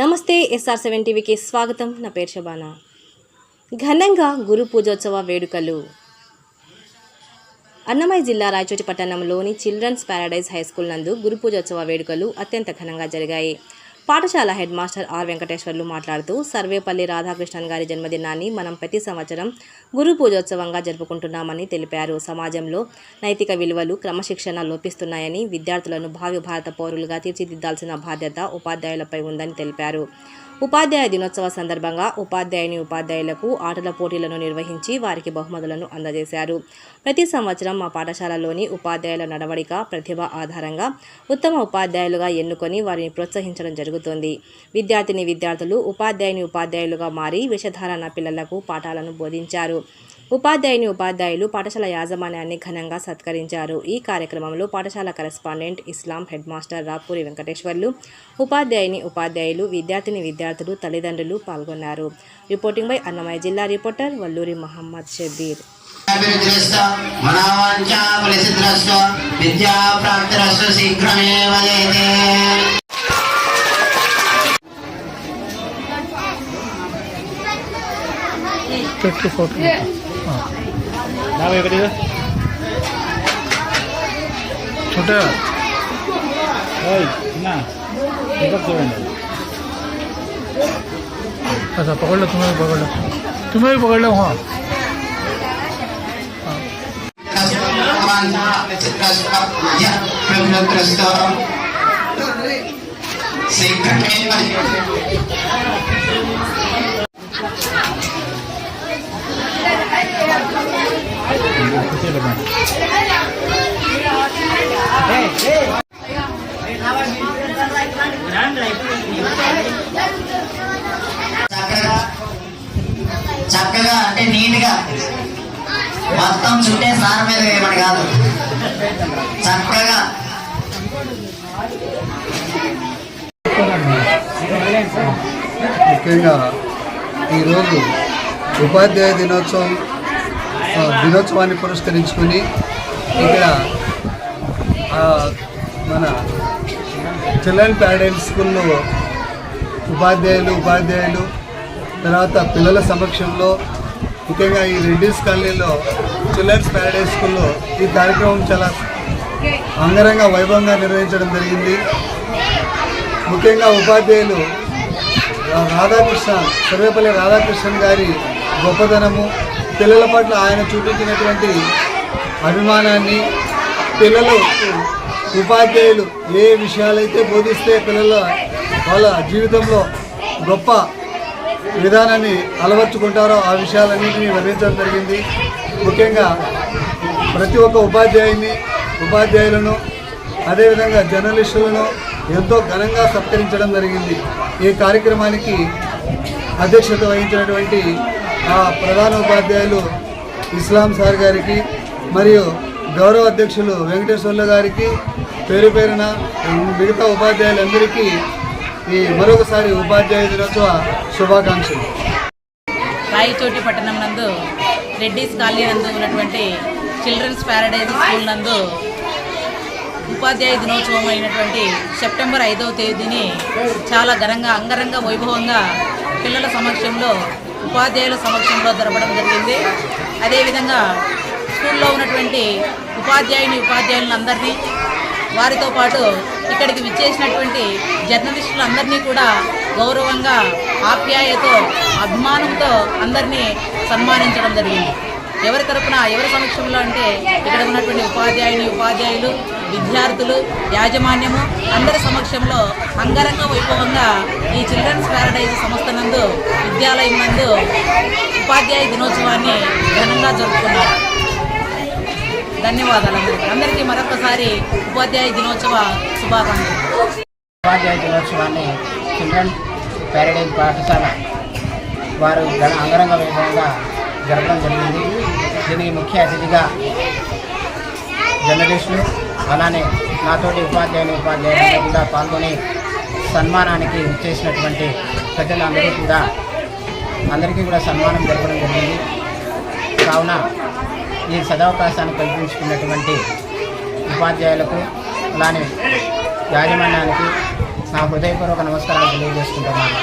నమస్తే SR seven టీవీకి స్వాగతం. నా పేరు శబానా. ఘనంగా గురు పూజోత్సవ వేడుకలు. అన్నమయ్య జిల్లా రాయచోటి పట్టణంలోని చిల్డ్రన్స్ పారాడైజ్ హై స్కూల్ నందు గురు పూజోత్సవ వేడుకలు అత్యంత ఘనంగా జరిగాయి. పాఠశాల హెడ్ మాస్టర్ ఆర్ వెంకటేశ్వర్లు మాట్లాడుతూ సర్వేపల్లి రాధాకృష్ణన్ గారి జన్మదినాన్ని మనం ప్రతి సంవత్సరం గురు పూజోత్సవంగా జరుపుకుంటున్నామని తెలిపారు. సమాజంలో నైతిక విలువలు క్రమశిక్షణ లోపిస్తున్నాయని విద్యార్థులను భావి భారత పౌరులుగా తీర్చిదిద్దాల్సిన బాధ్యత ఉపాధ్యాయులపై ఉందని తెలిపారు. ఉపాధ్యాయ దినోత్సవ సందర్భంగా ఉపాధ్యాయుని ఉపాధ్యాయులకు ఆటల పోటీలను నిర్వహించి వారికి బహుమతులను అందజేశారు. ప్రతి సంవత్సరం మా పాఠశాలలోని ఉపాధ్యాయుల నడవడిక ప్రతిభ ఆధారంగా ఉత్తమ ఉపాధ్యాయులుగా ఎన్నుకొని వారిని ప్రోత్సహించడం జరుగుతుంది. విద్యార్థిని విద్యార్థులు ఉపాధ్యాయుని ఉపాధ్యాయులుగా మారి విషధారణ పిల్లలకు పాఠాలను బోధించారు. ఉపాధ్యాయుని ఉపాధ్యాయులు పాఠశాల యాజమాన్యాన్ని ఘనంగా సత్కరించారు. ఈ కార్యక్రమంలో పాఠశాల correspondent Islam head master Rapuri Venkateswarlu ఉపాధ్యాయుని ఉపాధ్యాయులు విద్యార్థిని విద్యార్థులు తల్లిదండ్రులు పాల్గొన్నారు. రిపోర్టింగ్ బై అన్నమయ్య జిల్లా రిపోర్టర్ వల్లూరి మహమ్మద్ షబీర్ ఫోటో नाव इकडे छोट होय ना एकच अच्छा पकडलं तुम्ही पकडलं तुम्ही पकडलं हा Sing జయతే చక్కగా చక్కగా అంటే నీట్గా. మొత్తం చుట్టే సార్ మీద వేయమని కాదు. చక్కగా. ముఖ్యంగా ఈరోజు ఉపాధ్యాయ దినోత్సవం దినోత్సవాన్ని పురస్కరించుకొని ఇక్కడ మన చిల్డ్రన్ ప్యారడైజ్ స్కూల్లో ఉపాధ్యాయులు ఉపాధ్యాయులు తర్వాత పిల్లల సమక్షంలో ముఖ్యంగా ఈ రెడ్డిస్ కాలనీలో చిల్డ్రన్స్ ప్యారడైజ్ స్కూల్లో ఈ కార్యక్రమం చాలా అంగరంగ వైభవంగా నిర్వహించడం జరిగింది. ముఖ్యంగా ఉపాధ్యాయులు రాధాకృష్ణ సర్వేపల్లి రాధాకృష్ణన్ గారి గొప్పతనము పిల్లల పట్ల ఆయన చూపించినటువంటి అభిమానాన్ని పిల్లలు ఉపాధ్యాయులు ఏ విషయాలైతే బోధిస్తే పిల్లల వాళ్ళ జీవితంలో గొప్ప విధానాన్ని అలవర్చుకుంటారో ఆ విషయాలన్నింటినీ వర్ణించడం జరిగింది. ముఖ్యంగా ప్రతి ఒక్క ఉపాధ్యాయుని ఉపాధ్యాయులను అదేవిధంగా జర్నలిస్టులను ఎంతో ఘనంగా సత్కరించడం జరిగింది. ఈ కార్యక్రమానికి అధ్యక్షత వహించినటువంటి ఆ ప్రధాన ఉపాధ్యాయులు ఇస్లాం సార్ గారికి మరియు గౌరవ అధ్యక్షులు వెంకటేశ్వర్లు గారికి పేరు పేరున మిగతా ఉపాధ్యాయులందరికీ ఈ మరొకసారి ఉపాధ్యాయ దినోత్సవ శుభాకాంక్షలు. రాయచోటి పట్టణం నందు రెడ్డిస్ కాలనీ నందు ఉన్నటువంటి చిల్డ్రన్స్ ప్యారడైజ్ స్కూల్ నందు ఉపాధ్యాయ దినోత్సవం అయినటువంటి సెప్టెంబర్ ఐదవ తేదీని చాలా ఘనంగా అంగరంగ వైభవంగా పిల్లల సమక్షంలో ఉపాధ్యాయుల సమక్షంలో జరపడం జరిగింది. అదేవిధంగా స్కూల్లో ఉన్నటువంటి ఉపాధ్యాయుని ఉపాధ్యాయులందరినీ వారితో పాటు ఇక్కడికి విచ్చేసినటువంటి జర్నలిస్టులందరినీ కూడా గౌరవంగా ఆప్యాయతో అభిమానంతో అందరినీ సన్మానించడం జరిగింది. ఎవరి తరపున ఎవరి సమక్షంలో అంటే ఇక్కడ ఉన్నటువంటి ఉపాధ్యాయుని ఉపాధ్యాయులు విద్యార్థులు యాజమాన్యము అందరి సమక్షంలో అంగరంగ వైభవంగా ఈ చిల్డ్రన్స్ ప్యారడైజ్ సంస్థ నందు విద్యాలయం నందు ఉపాధ్యాయ దినోత్సవాన్ని ఘనంగా జరుపుకున్నారు. ధన్యవాదాలు అందరికీ అందరికీ మరొకసారి ఉపాధ్యాయ దినోత్సవ శుభాకాంక్షలు. ఉపాధ్యాయ దినోత్సవాన్ని చిల్డ్రన్ ప్యారడైజ్ పాఠశాల వారు అంగరంగ వైభవంగా జరపడం జరిగింది. దీనికి ముఖ్య అతిథిగా జర్నలిస్టులు అలానే నాతోటి ఉపాధ్యాయులు ఉపాధ్యాయులు కూడా పాల్గొని సన్మానానికి చేసినటువంటి ప్రజలందరూ కూడా అందరికీ కూడా సన్మానం జరపడం జరిగింది. కావున ఈ సదవకాశాన్ని కల్పించుకున్నటువంటి ఉపాధ్యాయులకు అలానే యాజమాన్యానికి నా హృదయపూర్వక నమస్కారాలు తెలియజేసుకుంటున్నాను.